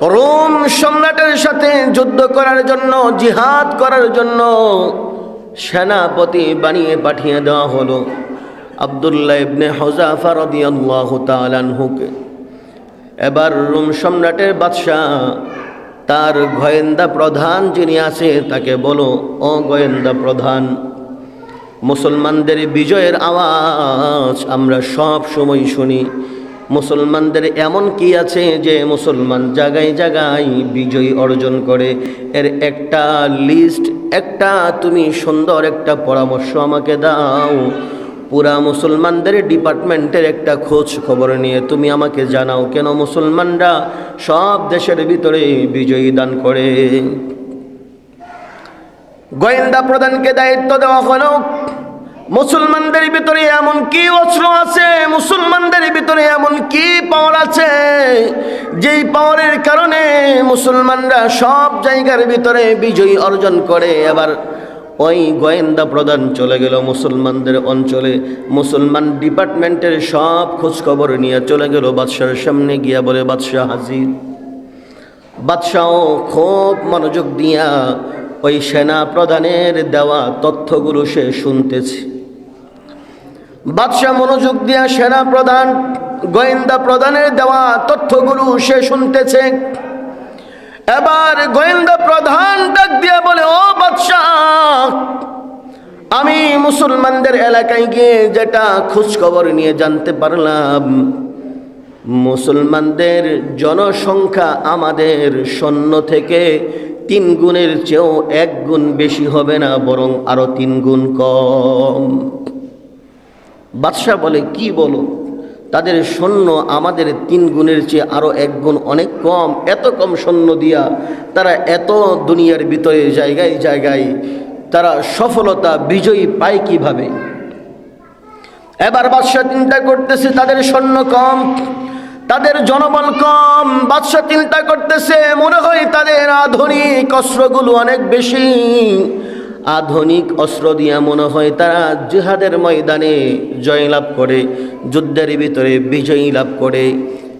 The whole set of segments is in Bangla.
রোম সম্রাটের সাথে যুদ্ধ করার জন্য, জিহাদ করার জন্য সেনাপতি বানিয়ে পাঠিয়ে দেওয়া হলো আবদুল্লাহ ইবনে হজাফা রাদিয়াল্লাহু তাআলা আনহুকে। এবার রোম সম্রাটের বাদশাহ, তার গোয়েন্দা প্রধান যিনি আছে, তাকে বলো, ও গোয়েন্দা প্রধান, মুসলমানদের বিজয়ের আওয়াজ আমরা সব সময় শুনি। মুসলমানদের এমন কি আছে যে মুসলমান জায়গায় জায়গায় বিজয় অর্জন করে? এর একটা লিস্ট একটা তুমি সুন্দর একটা পরামর্শ আমাকে দাও। পুরা মুসলমানদের ডিপার্টমেন্টের একটা খোঁজ খবর নিয়ে তুমি আমাকে জানাও কেন মুসলমানরা সব দেশের ভিতরে বিজয়ী দান করে। গোয়েন্দা প্রধানকে দায়িত্ব দেওয়া হলো। মুসলমানদের ভিতরে এমন কি অস্ত্র আছে? মুসলমানদের ভিতরে এমন কি পাওয়ার আছে? যেই পাওয়ারের কারণে মুসলমানরা সব জায়গার ভিতরে বিজয়ী অর্জন করে। এবার ওই গোয়েন্দা প্রধান চলে গেল মুসলমানদের অঞ্চলে। মুসলমান ডিপার্টমেন্টের সব খোঁজখবর নিয়ে চলে গেল বাদশার সামনে গিয়া বলে, বাদশাহ হাজির। বাদশাহ খুব মনোযোগ দিয়া ওই সেনা প্রধানের দেওয়া তথ্যগুলো সে শুনতেছে। বাদশাহ মনোযোগ দিয়া সেনা প্রধান, গোয়েন্দা প্রধানের দেওয়া তথ্যগুলো সে শুনতেছে। এবার গোয়েন্দা প্রধান ডাক দিয়া বলে, ও বাদশাহ, আমি মুসলমানদের এলাকায় গিয়ে যেটা খোঁজখবর নিয়ে জানতে পারলাম, মুসলমানদের জনসংখ্যা আমাদের সৈন্য থেকে তিন গুণের চেয়েও এক গুণ বেশি হবে না, বরং আরও তিন গুণ কম। বাদশাহ বলে, কি বলো? তাদের সৈন্য আমাদের তিন গুণের চেয়ে আরও এক গুণ অনেক কম। এত কম সৈন্য দিয়া তারা এত দুনিয়ার ভিতরে জায়গায় জায়গায় তারা সফলতা, বিজয়ী পায় কীভাবে? এবার বাদশাহ চিন্তা করতেছে, তাদের সৈন্য কম, তাদের জনবল কম। বাদশাহ চিন্তা করতেছে, মনে হয় তাদের আধুনিক অস্ত্রগুলো অনেক বেশি। আধুনিক অস্ত্র দিয়া মনে হয় তারা জিহাদের ময়দানে জয়লাভ করে, যুদ্ধের ভিতরে বিজয়ী লাভ করে।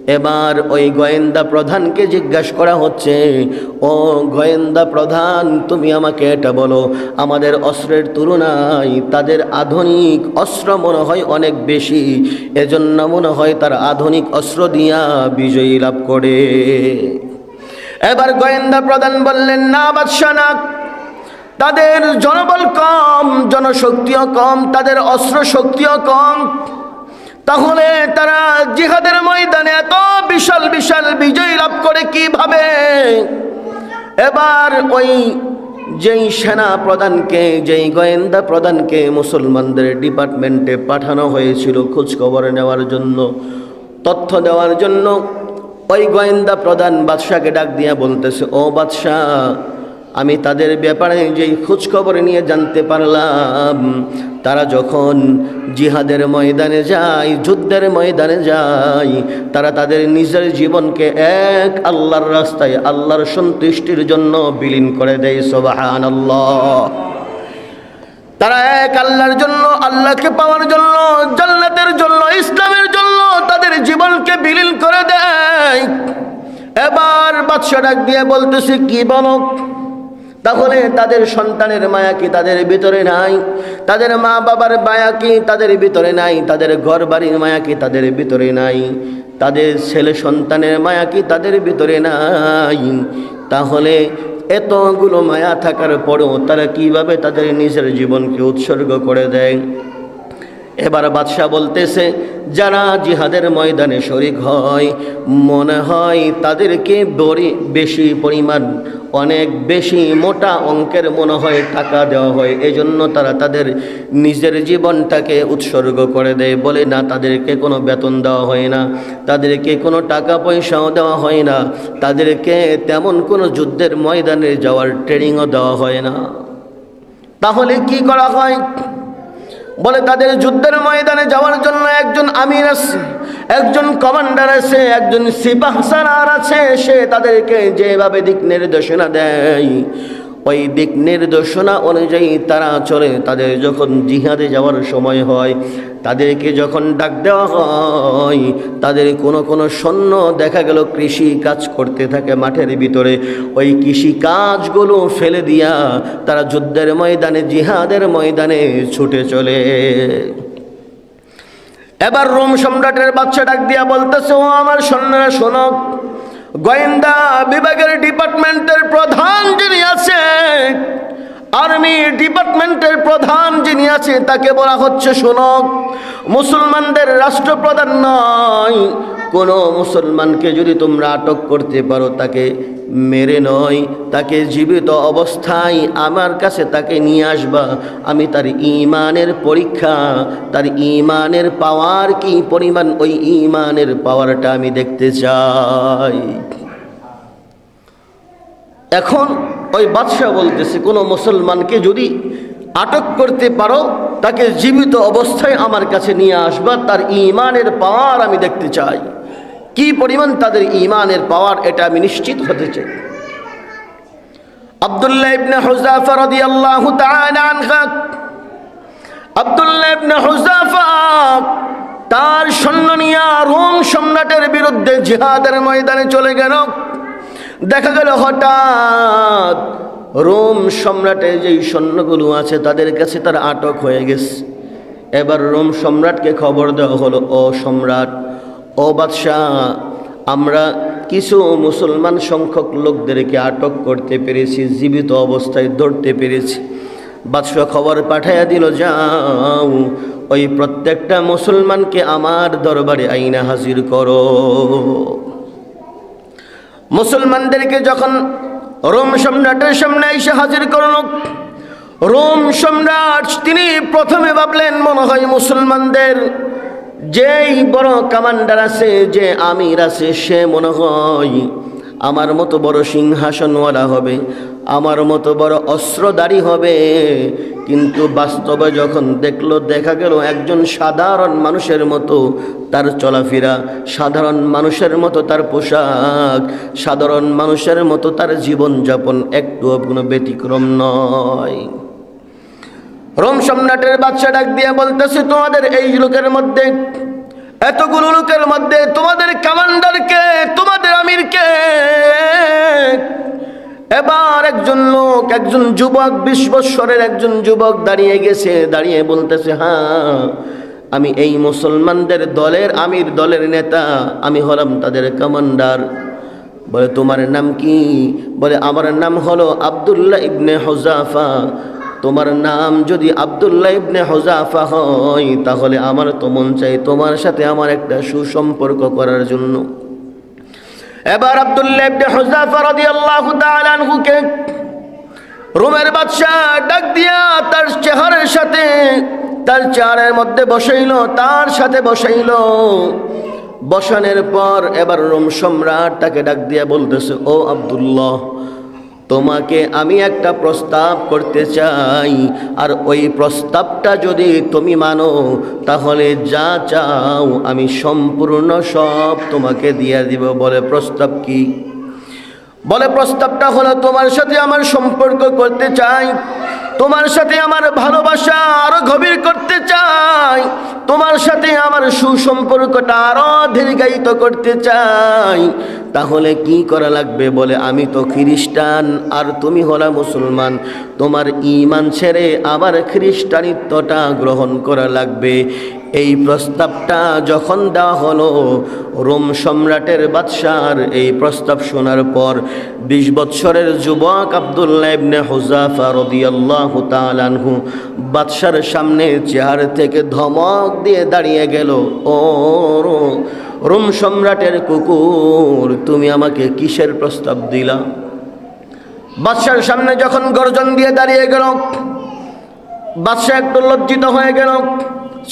এবার ওই গোয়েন্দা প্রধানকে জিজ্ঞাসা করা হচ্ছে, ও গোয়েন্দা প্রধান, তুমি আমাকে এটা বলো, আমাদের অস্ত্রের তুলনায় তাদের আধুনিক অস্ত্র মনে হয় অনেক বেশি, এজন্য মনে হয় তার আধুনিক অস্ত্র দিয়া বিজয়ী লাভ করে। এবার গোয়েন্দা প্রধান বললেন, না বাদশাহ তাদের জনবল কম, জনশক্তিও কম, তাদের অস্ত্র শক্তিও কম। তাহলে তারা জিহাদের ময়দানে এত বিশাল বিশাল বিজয় লাভ করে কীভাবে? এবার ওই যেই সেনা প্রধানকে, যেই গোয়েন্দা প্রধানকে মুসলমানদের ডিপার্টমেন্টে পাঠানো হয়েছিল খোঁজখবর নেওয়ার জন্য, তথ্য দেওয়ার জন্য, ওই গোয়েন্দা প্রধান বাদশাকে ডাক দিয়া বলতেছে, ও বাদশাহ আমি তাদের ব্যাপারে যেই খোঁজখবর নিয়ে জানতে পারলাম, তারা যখন জিহাদের ময়দানে যায়, যুদ্ধের ময়দানে যায়, তারা তাদের নিজের জীবনকে এক আল্লাহর রাস্তায়, আল্লাহর সন্তুষ্টির জন্য বিলীন করে দেয় সোবাহান আল্লাহ তারা এক আল্লাহর জন্য, আল্লাহকে পাওয়ার জন্য, জান্নাতের জন্য, ইসলামের জন্য তাদের জীবনকে বিলীন করে দেয়। এবার বাদশা ডাক দিয়ে বলতেছে, কি বলো? তাহলে তাদের সন্তানের মায়া কি তাদের ভিতরে নাই? তাদের মা বাবার মায়া কি তাদের ভিতরে নাই? তাদের ঘর বাড়ির মায়া কি তাদের ভিতরে নাই? তাদের ছেলে সন্তানের মায়া কি তাদের ভিতরে নাই? তাহলে এতগুলো মায়া থাকার পরেও তারা কীভাবে তাদের নিজের জীবনকে উৎসর্গ করে দেয়? এবার বাদশাহ বলতেছে, যারা জিহাদের ময়দানে শরিক হয়, মনে হয় তাদেরকে বড়ি বেশি পরিমাণ, অনেক বেশি মোটা অঙ্কের মনে হয় টাকা দেওয়া হয়। এজন্য তারা তাদের নিজের জীবনটাকে উৎসর্গ করে দেয়। বলে, না, তাদেরকে কোনো বেতন দেওয়া হয় না, তাদেরকে কোনো টাকা পয়সাও দেওয়া হয় না, তাদেরকে তেমন কোনো যুদ্ধের ময়দানে যাওয়ার ট্রেনিংও দেওয়া হয় না। তাহলে কি করা হয়? বলে তাদের যুদ্ধের ময়দানে যাওয়ার জন্য একজন আমির আছে, একজন কমান্ডার আছে, একজন সিপাহ সারার আছে, সে তাদেরকে যেভাবে দিক নির্দেশনা দেয় ওই দিক নির্দেশনা অনুযায়ী তারা চলে। তাদের যখন জিহাদে যাওয়ার সময় হয়, তাদেরকে যখন ডাক দেওয়া হয়, তাদের কোনো কোনো সৈন্য দেখা গেল কৃষি কাজ করতে থাকে মাঠের ভিতরে। ওই কৃষি কাজগুলো ফেলে দিয়া তারা যুদ্ধের ময়দানে, জিহাদের ময়দানে ছুটে চলে। এবার রোম সম্রাটের বাচ্চা ডাক দিয়া বলতেছে, ও আমার সৈন্যরা, শোনো গোয়েন্দা বিভাগের ডিপার্টমেন্টের প্রধান যিনি আছে আর্মি ডিপার্টমেন্টের প্রধান যিনি আছে, তাকে বলা হচ্ছে শোনক মুসলমানদের রাষ্ট্রপ্রধান নয়। কোনো মুসলমানকে যদি তোমরা আটক করতে পারো, তাকে মেরে নয়। তাকে জীবিত অবস্থায় আমার কাছে তাকে নিয়ে আসবা। আমি তার ইমানের পরীক্ষা, তার ইমানের পাওয়ার কি পরিমাণ? ওই ইমানের পাওয়ারটা আমি দেখতে চাই। এখন ওই বাদশাহ বলতেছে, কোনো মুসলমানকে যদি আটক করতে পারো, তাকে জীবিত অবস্থায় আমার কাছে নিয়ে আসবা, তার ইমানের পাওয়ার আমি দেখতে চাই। কি পরিমাণ তাদের ইমানের পাওয়ার, এটা আমি নিশ্চিত হতে চাই। আব্দুল্লাহ ইবনে হুজাফা রাদিয়াল্লাহু তাআলা আব্দুল্লাহ ইবনে হুজাফা তার সৈন্য নিয়ে রোম সম্রাটের বিরুদ্ধে জিহাদের ময়দানে চলে গেল। দেখা গেল হঠাৎ। রোম সম্রাটের যেই সৈন্যগুলো আছে, তাদের কাছে তার আটক হয়ে গেছে। এবার রোম সম্রাটকে খবর দেওয়া হলো, ও সম্রাট, ও বাদশাহ, আমরা কিছু মুসলমান সংখ্যক লোকদেরকে আটক করতে পেরেছি, জীবিত অবস্থায় ধরতে পেরেছি। বাদশাহ খবর পাঠাইয়া দিল, যাও, ওই প্রত্যেকটা মুসলমানকে আমার দরবারে আইনা হাজির করো। মুসলমানদেরকে যখন রোম সম্রাটের সামনে এসে হাজির করল, রোম সম্রাট তিনি প্রথমে ভাবলেন, মনে হয় মুসলমানদের যেই বড় কমান্ডার আছে, যে আমির আছে, সে মনে হয় আমার মতো বড় সিংহাসনওয়ালা হবে। আমার মতো বড় অস্ত্রধারী হবে। কিন্তু বাস্তবে যখন দেখল, দেখা গেল একজন সাধারণ মানুষের মতো তার চলাফেরা, সাধারণ মানুষের মতো তার পোশাক, সাধারণ মানুষের মতো তার জীবনযাপন একটুও কোনো ব্যতিক্রম নয়। রোম সম্রাটের বাচ্চা ডাক দিয়ে বলতেছে, তোমাদের এই লোকের মধ্যে, এতগুলো লোকের মধ্যে তোমাদের কমান্ডারকে তোমাদের আমিরকে এবার একজন লোক, একজন যুবক, বিশ বৎসরের একজন যুবক দাঁড়িয়ে গেছে, দাঁড়িয়ে বলতেছে হ্যাঁ আমি এই মুসলমানদের দলের আমির, দলের নেতা, আমি হলাম তাদের কমান্ডার। বলে, তোমার নাম কি? বলে, আমার নাম হলো আবদুল্লাহ ইবনে হোজাফা তোমার নাম যদি আবদুল্লাহ ইবনে হোজাফা হয়, তাহলে আমার তো মন চাই তোমার সাথে আমার একটা সুসম্পর্ক করার জন্য। এবার আব্দুল্লাহ ইবনে হুযাফা রাদিয়াল্লাহু তাআলা আনহুকে রোমের বাদশা ডাক দিয়া তার চেহারের সাথে, তার চেহারের মধ্যে বসাইল, তার সাথে বসাইল। বসানোর পর এবার রোম সম্রাট তাকে ডাক দিয়া বলতেছে, ও আব্দুল্লাহ তোমাকে আমি একটা প্রস্তাব করতে চাই। আর ওই প্রস্তাবটা যদি তুমি মানো, তাহলে যা চাও আমি সম্পূর্ণ সব তোমাকে দিয়ে দিব। বলে প্রস্তাব কি? বলে প্রস্তাবটা হলো, তোমার সাথে আমার সম্পর্ক করতে চাই। তোমার সাথে আমার ভালোবাসা আরও গভীর করতে চাই। তোমার সাথে আমার সুসম্পর্কটা আরও দীর্ঘায়িত করতে চাই। তাহলে কি করা লাগবে বলে? আমি তো খ্রিস্টান, আর তুমি হলা মুসলমান। তোমার ইমান ছেড়ে আবার খ্রিস্টানিত্বটা গ্রহণ করা লাগবে। এই প্রস্তাবটা যখন দেওয়া হলো, রোম সম্রাটের বাদশার এই প্রস্তাব শোনার পর বিশ বৎসরের যুবক আবদুল্লাহ ইবনে হুজাফা রদিয়াল্লাহু তাআলাহু বাদশার সামনে চেহার থেকে ধমক দিয়ে দাঁড়িয়ে গেল, ও রোম সম্রাটের কুকুর, তুমি আমাকে কিসের প্রস্তাব দিলা? বাদশার সামনে যখন গর্জন দিয়ে দাঁড়িয়ে গেল, বাদশাহ একটু লজ্জিত হয়ে গেল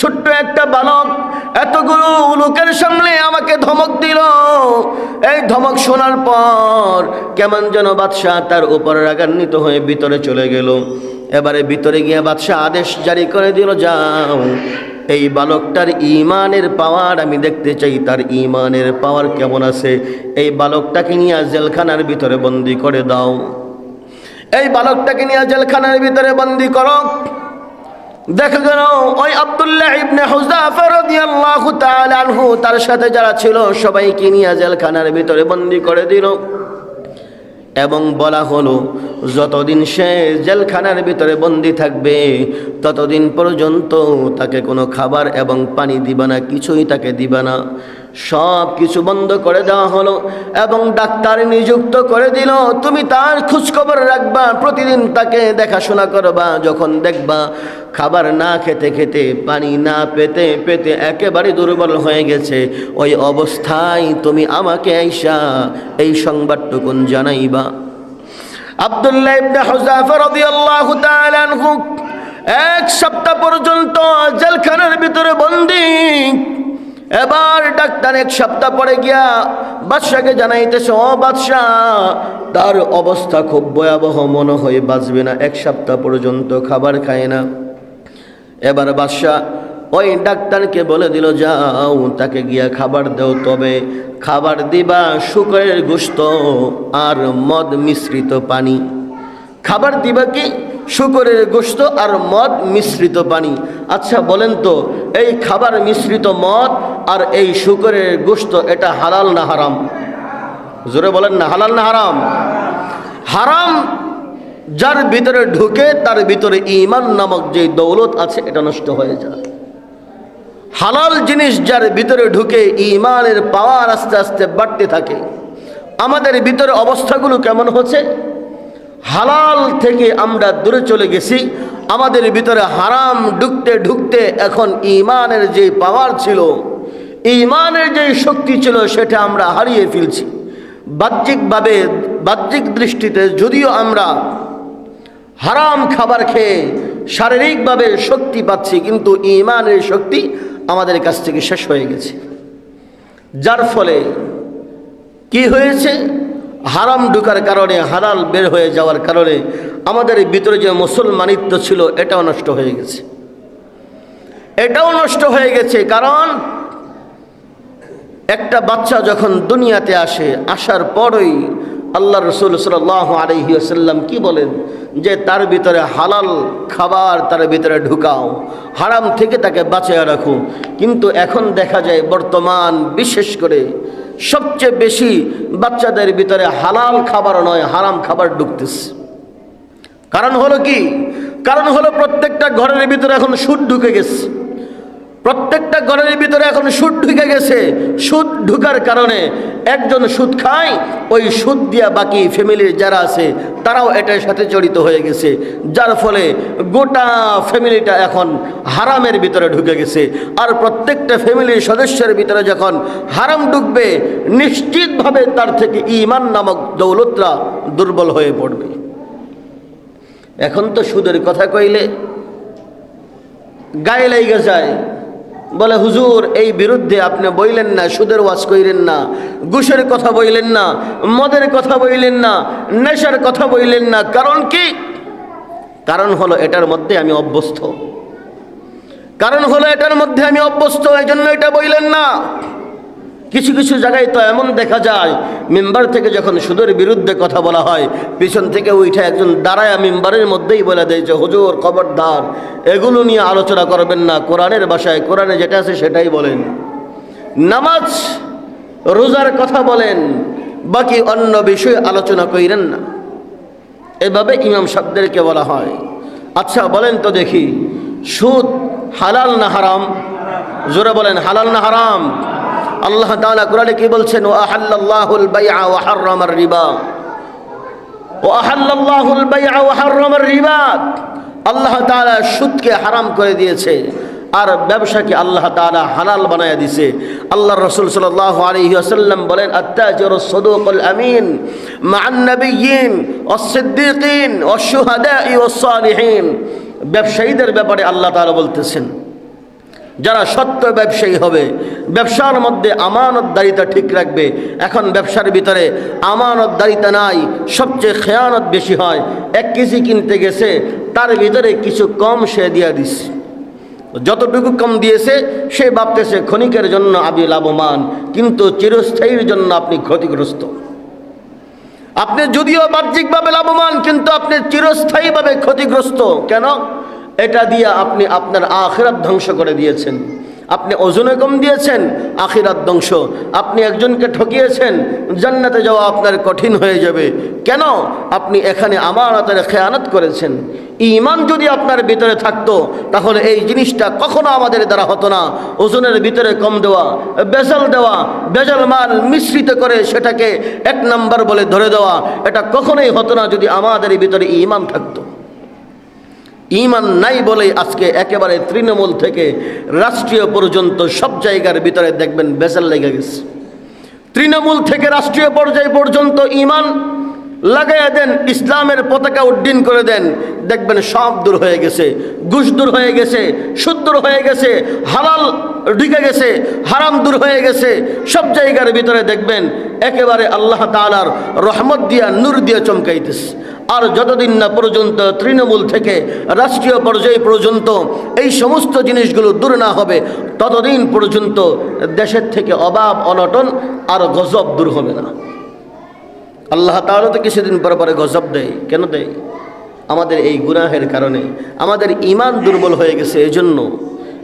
ছোট্ট একটা বালক এতগুলো লোকের সামনে আমাকে ধমক দিল। এই ধমক শোনার পর কেমন যেন বাদশাহ তার উপর রাগান্বিত হয়ে ভিতরে চলে গেল। এবারে ভিতরে গিয়ে বাদশাহ আদেশ জারি করে দিল, যাও, এই বালকটার ইমানের পাওয়ার আমি দেখতে চাই, তার ইমানের পাওয়ার কেমন আছে? এই বালকটাকে নিয়ে জেলখানার ভিতরে বন্দি করে দাও। এই বালকটাকে নিয়ে জেলখানার ভিতরে বন্দি করো। দেখা ওই আবদুল্লাহ ইবনে হুজাফা রাদিয়াল্লাহু তাআলা আনহু, তার সাথে যারা ছিল, সবাইকে নিয়ে জেলখানার ভিতরে বন্দি করে দিল। এবং বলা হলো, যতদিন সে জেলখানার ভিতরে বন্দি থাকবে, ততদিন পর্যন্ত তাকে কোনো খাবার এবং পানি দিবে না, কিছুই তাকে দিবে না। সব কিছু বন্ধ করে দেওয়া হলো এবং ডাক্তার নিযুক্ত করে দিল, তুমি তার খোঁজখবর রাখবা, প্রতিদিন তাকে দেখাশোনা করবা, যখন দেখবা খাবার না খেতে খেতে পানি না পেতে পেতে একেবারে দুর্বল হয়ে গেছে, ওই অবস্থায় তুমি আমাকে আইসা এই সংবাদটুকুন জানাইবা। আব্দুল্লাহ ইবনে হুযাফা রাদিয়াল্লাহু তাআলা আনহু এক সপ্তাহ পর্যন্ত জেলখানার ভিতরে বন্দী এবার ডাক্তার এক সপ্তাহ পরে গিয়া বাদশাকে জানাইতেছে, ও বাদশাহ, তার অবস্থা খুব ভয়াবহ, মনে হয়ে বাঁচবে না, এক সপ্তাহ পর্যন্ত খাবার খায় না। এবার বাদশাহ ওই ডাক্তারকে বলে দিল, যাও, তাকে গিয়া খাবার দাও, তবে খাবার দিবা শুকরের গোস্ত আর মদ মিশ্রিত পানি। খাবার দিবা কি? শুকরের গোস্ত আর মদ মিশ্রিত পানি। আচ্ছা বলেন তো, এই খাবার মিশ্রিত মদ আর এই শুকরের গোস্ত এটা হালাল না হারাম? জোরে বলেন না, হালাল না হারাম? হারাম যার ভিতরে ঢুকে, তার ভিতরে ইমান নামক যে দৌলত আছে, এটা নষ্ট হয়ে যায়। হালাল জিনিস যার ভিতরে ঢুকে ইমানের পাওয়ার আস্তে আস্তে বাড়তে থাকে। আমাদের ভিতরে অবস্থাগুলো কেমন হচ্ছে? হালাল থেকে আমরা দূরে চলে গেছি, আমাদের ভিতরে হারাম ঢুকতে ঢুকতে এখন ইমানের যে পাওয়ার ছিল ইমানের যে শক্তি ছিল সেটা আমরা হারিয়ে ফেলছি। বাহ্যিকভাবে, বাহ্যিক দৃষ্টিতে যদিও আমরা হারাম খাবার খেয়ে শারীরিকভাবে শক্তি পাচ্ছি, কিন্তু ইমানের শক্তি আমাদের কাছ থেকে শেষ হয়ে গেছে। যার ফলে কি হয়েছে? হারাম ঢুকার কারণে হারাল বের হয়ে যাওয়ার কারণে আমাদের ভিতরে যে মুসলমানিত্ব ছিল, এটাও নষ্ট হয়ে গেছে। এটাও নষ্ট হয়ে গেছে কারণ একটা বাচ্চা যখন দুনিয়াতে আসে, আসার পরই আল্লাহ রসুল সাল্লাহ আলহি আসাল্লাম কি বলেন? যে তার ভিতরে হালাল খাবার তার ভিতরে ঢুকাও, হারাম থেকে তাকে বাঁচিয়ে রাখো। কিন্তু এখন দেখা যায় বর্তমান বিশেষ করে সবচেয়ে বেশি বাচ্চাদের ভিতরে হালাল খাবার নয়, হারাম খাবার ঢুকতেছে। কারণ হলো কি? কারণ হলো প্রত্যেকটা ঘরের ভিতরে এখন সুদ ঢুকে গেছে। প্রত্যেকটা ঘরের ভিতরে এখন সুদ ঢুকে গেছে। সুদ ঢুকার কারণে একজন সুদ খায়, ওই সুদ দিয়া বাকি ফ্যামিলির যারা আছে, তারাও এটার সাথে জড়িত হয়ে গেছে। যার ফলে গোটা ফ্যামিলিটা এখন হারামের ভিতরে ঢুকে গেছে। আর প্রত্যেকটা ফ্যামিলির সদস্যের ভিতরে যখন হারাম ঢুকবে, নিশ্চিতভাবে তার থেকে ইমান নামক দৌলতরা দুর্বল হয়ে পড়বে। এখন তো সুদের কথা কইলে গায়ে লাইগে যায়। বলে, হুজুর, এই বিরুদ্ধে আপনি বইলেন না, সুদের ওয়াজ কইলেন না গুসের কথা বইলেন না, মদের কথা বইলেন না, নেশার কথা বইলেন না। কারণ কি? কারণ হলো এটার মধ্যে আমি অভ্যস্ত। কারণ হলো এটার মধ্যে আমি অভ্যস্ত এই জন্য এটা বইলেন না। কিছু কিছু জায়গায় তো এমন দেখা যায়, মেম্বার থেকে যখন সুদের বিরুদ্ধে কথা বলা হয়, পিছন থেকে উঠে একজন দাঁড়ায় মেম্বারের মধ্যেই বলে দেয় যে, হুজুর, খবরদার, এগুলো নিয়ে আলোচনা করবেন না, কোরআনের ভাষায়, কোরআনে যেটা আছে সেটাই বলেন। নামাজ, রোজার কথা বলেন, বাকি অন্য বিষয়ে আলোচনা কইরেন না। এভাবে ইমাম সাহেবদেরকে বলা হয়। আচ্ছা বলেন তো দেখি, সুদ হালাল না হারাম? জোরে বলেন, হালাল না হারাম? আল্লাহ তাআলা কোরআনে কি বলছেন? ও আহাল্লাহুল বাইআ ওয়া হাররামার রিবা। ও আহাল্লাহুল বাইআ ওয়া হাররামার রিবা। আল্লাহ তাআলা সুদকে হারাম করে দিয়েছে আর ব্যবসাকে আল্লাহ তাআলা হালাল বানায়া দিয়েছে আল্লাহ রাসূল সাল্লাল্লাহু আলাইহি ওয়াসাল্লাম বলেন, আত্তাজিরু সাদুকুল আমিন মা'আন নাবিয়্যিন ওয়াস-সিদ্দীকিন ওয়াশ-শুহাদা'i ওয়াস-সালিহিন ব্যবসায়ীদের ব্যাপারে আল্লাহ তাআলা বলতেছেন। যারা সত্য ব্যবসায়ী হবে, ব্যবসার মধ্যে আমানতদারিতা ঠিক রাখবে। এখন ব্যবসার ভিতরে আমানতদারিতা নাই, সবচেয়ে খেয়ানত বেশি হয়। এক কেজি কিনতে গেছে, তার ভিতরে কিছু কম সে দিয়া দিচ্ছে যতটুকু কম দিয়েছে, সে ভাবতেছে ক্ষণিকের জন্য আপনি লাভবান, কিন্তু চিরস্থায়ীর জন্য আপনি ক্ষতিগ্রস্ত। আপনি যদিও বাহ্যিকভাবে লাভবান, কিন্তু আপনি চিরস্থায়ীভাবে ক্ষতিগ্রস্ত। কেন? এটা দিয়ে আপনি আপনার আখেরাত ধ্বংস করে দিয়েছেন। আপনি ওজনে কম দিয়েছেন, আখিরাত ধ্বংস। আপনি একজনকে ঠকিয়েছেন, জান্নাতে যাওয়া আপনার কঠিন হয়ে যাবে। কেন? আপনি এখানে আমার আমানতের খেয়ানত করেছেন। ইমান যদি আপনার ভিতরে থাকতো, তাহলে এই জিনিসটা কখনো আমাদের দ্বারা হতো না। ওজনের ভিতরে কম দেওয়া, বেজাল দেওয়া, বেজাল মাল মিশ্রিত করে সেটাকে এক নাম্বার বলে ধরে দেওয়া, এটা কখনোই হতো না যদি আমাদের ভিতরে ইমান থাকতো। ইমান নাই বলেই আজকে একেবারে তৃণমূল থেকে রাষ্ট্রীয় পর্যন্ত সব জায়গার ভিতরে দেখবেন বেচার লেগে গেছে। তৃণমূল থেকে রাষ্ট্রীয় পর্যায় পর্যন্ত ইমান লাগাইয়া দেন, ইসলামের পতাকা উড্ডীন করে দেন। দেখবেন সব দূর হয়ে গেছে, ঘুষ দূর হয়ে গেছে, সুদ দূর হয়ে গেছে, হালাল ঢুকে গেছে, হারাম দূর হয়ে গেছে। সব জায়গার ভিতরে দেখবেন একেবারে আল্লাহ তালার রহমত দিয়া, নূর দিয়া চমকাইতেছে। আর যতদিন না পর্যন্ত তৃণমূল থেকে, রাষ্ট্রীয় পর্যায় পর্যন্ত এই সমস্ত জিনিসগুলো দূর না হবে, ততদিন পর্যন্ত দেশের থেকে অভাব, অনটন আর গজব দূর হবে না। আল্লাহ তাহলে তো কিছুদিন পরে পরে গজব দেয়। কেন দেয়? আমাদের এই গুনাহের কারণে। আমাদের ইমান দুর্বল হয়ে গেছে এই জন্য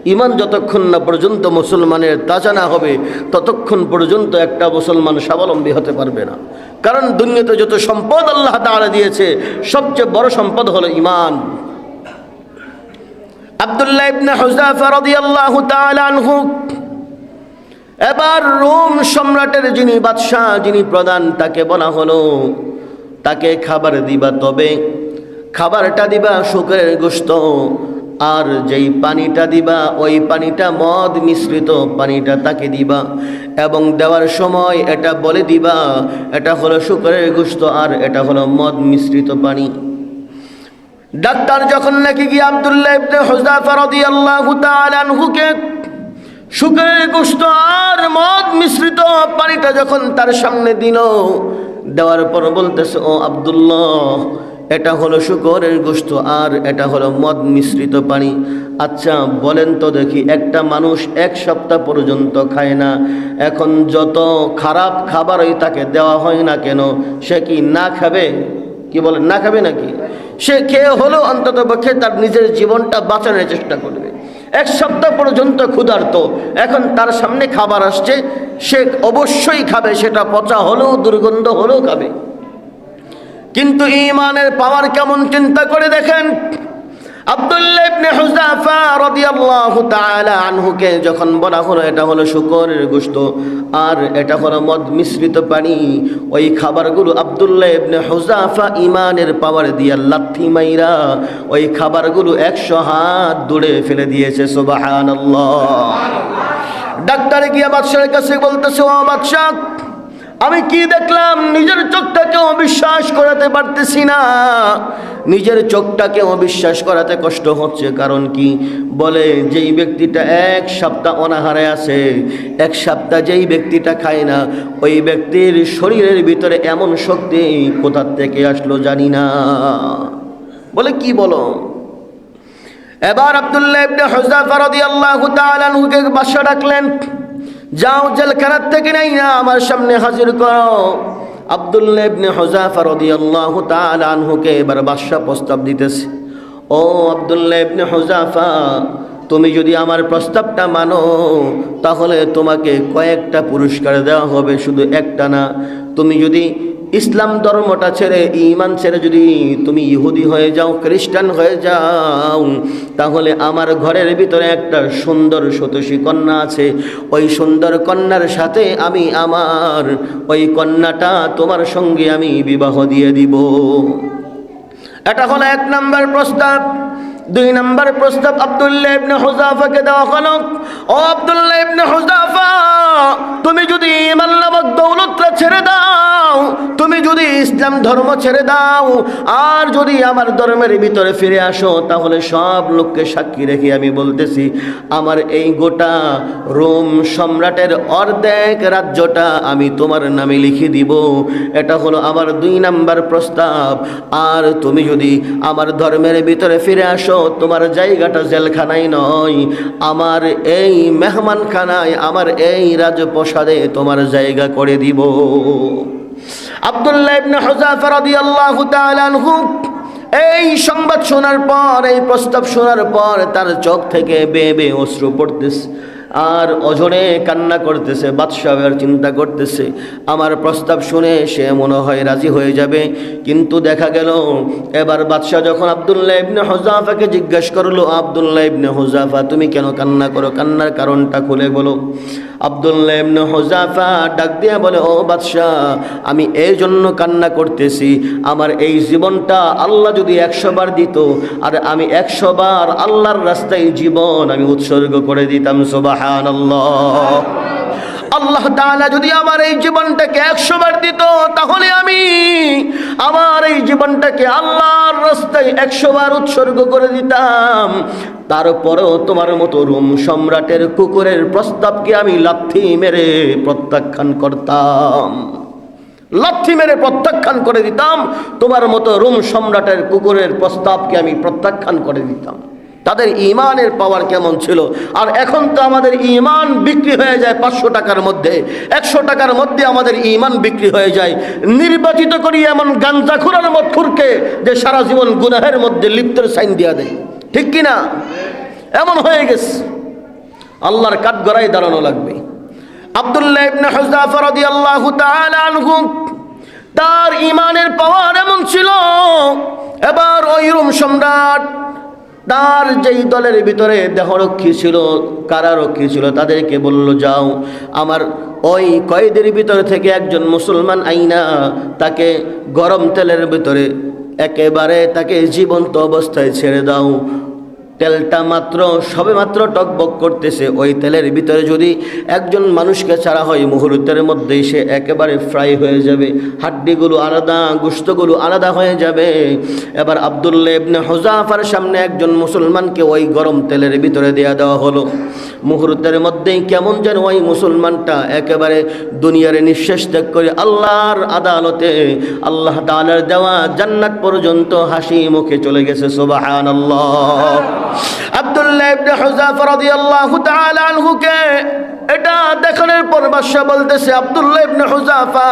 ইমান যতক্ষণ না পর্যন্ত মুসলমানের তাজা না হবে, ততক্ষণ পর্যন্ত একটা মুসলমান স্বাবলম্বী হতে পারবে না। কারণ দুনিয়াতে যত সম্পদ আল্লাহ তাআলা দিয়েছে, সবচেয়ে বড় সম্পদ হলো ইমান আব্দুল্লাহ ইবনে হুযাফা রাদিয়াল্লাহু তাআলা আনহু এবার রোম সম্রাটের যিনি বাদশাহ, যিনি প্রধান, তাকে বলা হলো, তাকে খাবার দিবা তবে, খাবারটা দিবা শুকরের গোস্ত আর যেই পানিটা দিবা, ওই পানিটা মদ মিশ্রিত পানিটা তাকে দিবা, এবং দেওয়ার সময় এটা বলে দিবা, এটা হলো শুকরের গোস্ত আর এটা হলো মদ মিশ্রিত পানি। ডাক্তার যখন নাকি গিয়ে আব্দুল্লাহ ইবনে আনহুকে শুকরের গোস্ত আর মদ মিশ্রিত পানিটা যখন তার সামনে দিল, দেওয়ার পর বলতেছে, ও আব্দুল্লাহ, এটা হলো শুকরের গোস্ত আর এটা হলো মদ মিশ্রিত পানি। আচ্ছা বলেন তো দেখি, একটা মানুষ এক সপ্তাহ পর্যন্ত খায় না। এখন যত খারাপ খাবারই তাকে দেওয়া হয় না কেন, সে কি না খাবে? কি বলেন, না খাবে নাকি? সে খেয়ে হলেও অন্তত পক্ষে তার নিজের জীবনটা বাঁচানোর চেষ্টা করবে। এক সপ্তাহ পর্যন্ত ক্ষুধার্ত। এখন তার সামনে খাবার আসছে, সে অবশ্যই খাবে, সেটা পচা হলেও, দুর্গন্ধ হলেও খাবে। কিন্তু ইমানের পাওয়ার কেমন চিন্তা করে দেখেন? আব্দুল্লাহ ইবনে হুযাফা রাদিয়াল্লাহু তাআলা আনহুকে যখন বলা হলো এটা হলো শুকরের গোশত আর এটা হলো মদ মিশ্রিত পানি, ওই খাবারগুলো আব্দুল্লাহ ইবনে হুযাফা ইমানের পাওয়ার দিয়া লাথি মাইরা ওই খাবারগুলো একশো হাত দূরে ফেলে দিয়েছে, সুবহানাল্লাহ। ডাক্তার গিয়া বাদশাহের কাছে বলতেছে, ও বাদশাহ আমি কি দেখলাম? নিজের চোখটাকে অবিশ্বাস করাতে পারতেছি না। নিজের চোখটাকে অবিশ্বাস করাতে কষ্ট হচ্ছে, কারণ কি? বলে যেই ব্যক্তিটা এক সপ্তাহ অনাহারে আছে, এক সপ্তাহ যেই ব্যক্তিটা খায় না, ওই ব্যক্তির শরীরের ভিতরে এমন শক্তি কোথার থেকে আসলো জানি না। বলে কি বলো? এবার আব্দুল্লাহ ইবনে হুযাফা রাদিয়াল্লাহু বাসা ডাকলেন। যাও জেলখানার থেকে নাই না, আমার সামনে হাজির করো। আব্দুল্লাহ ইবনে হুযাফা রাদিয়াল্লাহু আনহুকে এবার বাদশা প্রস্তাব দিতেছে। ও আব্দুল্লাহ হুযাফা, তুমি যদি আমার প্রস্তাবটা মানো, তাহলে তোমাকে কয়েকটা পুরস্কার দেওয়া হবে, শুধু একটা না, তুমি যদি ইসলাম ধর্মটা ছেড়ে, ইমান ছেড়ে যদি তুমি ইহুদি হয়ে যাও, খ্রিস্টান হয়ে যাও, তাহলে আমার ঘরের ভিতরে একটা সুন্দর সতোষী কন্যা আছে। ওই সুন্দর কন্যার সাথে আমি আমার, ওই কন্যাটা তোমার সঙ্গে আমি বিবাহ দিয়ে দিব। এটা হলো এক নম্বর প্রস্তাব। দুই নম্বর প্রস্তাব, আব্দুল্লাহ ইবনে হুযাফাকে দেওয়া হলো। ও আব্দুল্লাহ ইবনে হুযাফা, তুমি যদি ইমান নামক দৌলতটা ছেড়ে দাও তুমি যদি ইসলাম ধর্ম ছেড়ে দাও, আর যদি আমার ধর্মের ভিতরে ফিরে আসো, তাহলে সব লোককে সাক্ষী রেখে আমি বলতেছি, আমার এই গোটা রোম সম্রাটের অর্ধেক রাজ্যটা আমি তোমার নামে লিখে দিব। এটা হলো আমার দুই নাম্বার প্রস্তাব। আর তুমি যদি আমার ধর্মের ভিতরে ফিরে আসো, তোমার জায়গাটা জেলখানায় নয়, আমার এই মেহমানখানায়, আমার এই রাজপ্রসাদে তোমার জায়গা করে দিব। আব্দুল্লাহ এই সংবাদ শোনার পর, এই প্রস্তাব শোনার পর তার চোখ থেকে বেয়ে বেয়ে অশ্রু পড়তেছে। আর অজরে কান্না করতেছে, বাদশাহের চিন্তা করতেছে। আমার প্রস্তাব শুনে সে মনে হয় রাজি হয়ে যাবে। কিন্তু দেখা গেল, এবার বাদশাহ যখন আবদুল্লাহ ইবনে হুজাফাকে জিজ্ঞেস করল, আবদুল্লাহ ইবনে হুজাফা তুমি কেন কান্না করো? কান্নার কারণটা খুলে বলো। আবদুল্লাহ ইবনে হুজাফা ডাক দিয়ে বলে, ও বাদশাহ, আমি এই জন্য কান্না করতেছি। আমার এই জীবনটা আল্লাহ যদি একশো বার দিত, আর আমি একশো বার আল্লাহর রাস্তায় জীবন আমি উৎসর্গ করে দিতাম সুবহানাল্লাহ। আল্লাহ তাআলা যদি আমার এই জীবনটাকে একশো বার দিত, তাহলে আমি আমার এই জীবনটাকে আল্লাহর রাস্তায় একশো বার উৎসর্গ করে দিতাম। তারপরেও তোমার মতো রুম সম্রাটের কুকুরের প্রস্তাবকে আমি লাথি মেরে প্রত্যাখ্যান করতাম। লাথি মেরে প্রত্যাখ্যান করে দিতাম, তোমার মতো রুম সম্রাটের কুকুরের প্রস্তাবকে আমি প্রত্যাখ্যান করে দিতাম। তাদের ইমানের পাওয়ার কেমন ছিল? আর এখন তো আমাদের ইমান বিক্রি হয়ে যায় পাঁচশো টাকার মধ্যে। একশো টাকার মধ্যে আমাদের ইমান বিক্রি হয়ে যায়। নির্বাচিত করি এমন গাঞ্জাখুরার মতখুরকে যে সারা জীবন গুনাহের মধ্যে লিপ্তের সাইন দিয়া দেয়। ঠিক কি না? এমন হয়ে গেছে। আল্লাহর কাঠগড়ায় দাঁড়ানো লাগবে। আব্দুল্লাহ তার ইমানের পাওয়ার এমন ছিল। এবার ওই রোম সম্রাট তার যেই দলের ভিতরে দেহরক্ষী ছিল, কারারক্ষী ছিল, তাদেরকে বলল, যাও, আমার ওই কয়েদের ভিতরে থেকে একজন মুসলমান আইনা, তাকে গরম তেলের ভিতরে একেবারে তাকে জীবন্ত অবস্থায় ছেড়ে দাও। তেলটা মাত্র, সবে মাত্র টকবক করতেছে। ওই তেলের ভিতরে যদি একজন মানুষকে ছাড়া হয়, মুহূর্তের মধ্যেই সে একেবারে ফ্রাই হয়ে যাবে। হাড্ডিগুলো আলাদা, গুস্তগুলো আলাদা হয়ে যাবে। এবার আবদুল্লা ইবনে হোজাফার সামনে একজন মুসলমানকে ওই গরম তেলের ভিতরে দেয়া দেওয়া হলো। মুহূর্তের মধ্যেই কেমন যেন ওই মুসলমানটা একেবারে দুনিয়ার নিঃশ্বাস ত্যাগ করে আল্লাহর আদালতে, আল্লাহ তাআলার দেওয়া জান্নাত পর্যন্ত হাসি মুখে চলে গেছে। সুবহানাল্লাহ আব্দুল্লাহ ইবনে হুযাফা রাদিয়াল্লাহু তাআলা আনহুকে এটা দেখানোর পর বাদশা বলতেছে, আব্দুল্লাহ ইবনে হুযাফা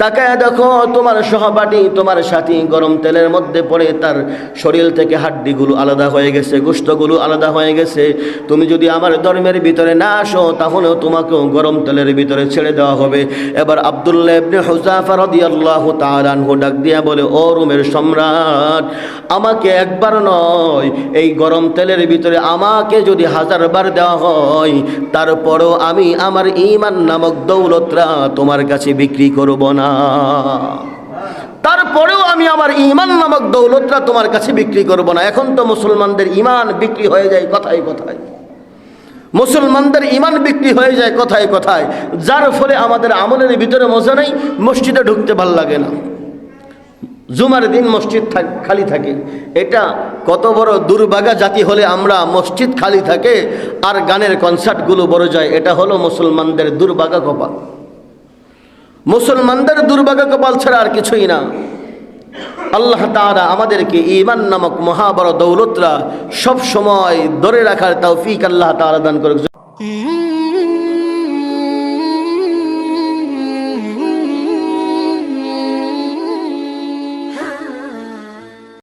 তাকে দেখো, তোমার সহপাঠী, তোমার সাথী গরম তেলের মধ্যে পড়ে, তার শরীর থেকে হাড্ডিগুলো আলাদা হয়ে গেছে, গোশতগুলো আলাদা হয়ে গেছে। তুমি যদি আমার ধর্মের ভিতরে না আসো, তাহলেও তোমাকেও গরম তেলের ভিতরে ছেড়ে দেওয়া হবে। এবার আব্দুল্লাহ ইবনে হুযাফা রাদিয়াল্লাহু তাআলা আনহু ডাক দিয়া বলে, ও রুমের সম্রাট, আমাকে একবার নয়, এই গরম তেলের ভিতরে আমাকে যদি হাজার বার দেওয়া হয় তারপরও আমি আমার ইমান নামক দৌলতরা তোমার কাছে বিক্রি করব না। তারপরেও আমি আমার ইমান নামক দৌলতরা তোমার কাছে বিক্রি করব না। এখন তো মুসলমানদের ইমান বিক্রি হয়ে যায় কথায় কথায়। মুসলমানদের ইমান বিক্রি হয়ে যায় কথায় কথায়। যার ফলে আমাদের আমলের ভিতরে মজা নেই, মসজিদে ঢুকতে ভালো লাগে না। জুমার দিন মসজিদ খালি থাকে। এটা কত বড় দুর্ভাগা জাতি হলে আমরা মসজিদ খালি থাকে আর গানের কনসার্টগুলো বড় যায়। এটা হলো মুসলমানদের দুর্ভাগা কপাল। মুসলমানদের দুর্ভাগা কপাল ছাড়া আর কিছুই না। আল্লাহ তাআলা আমাদেরকে ইমান নামক মহাবড় দৌলতরা সব সময় ধরে রাখার তৌফিক আল্লাহ তাআলা দান করে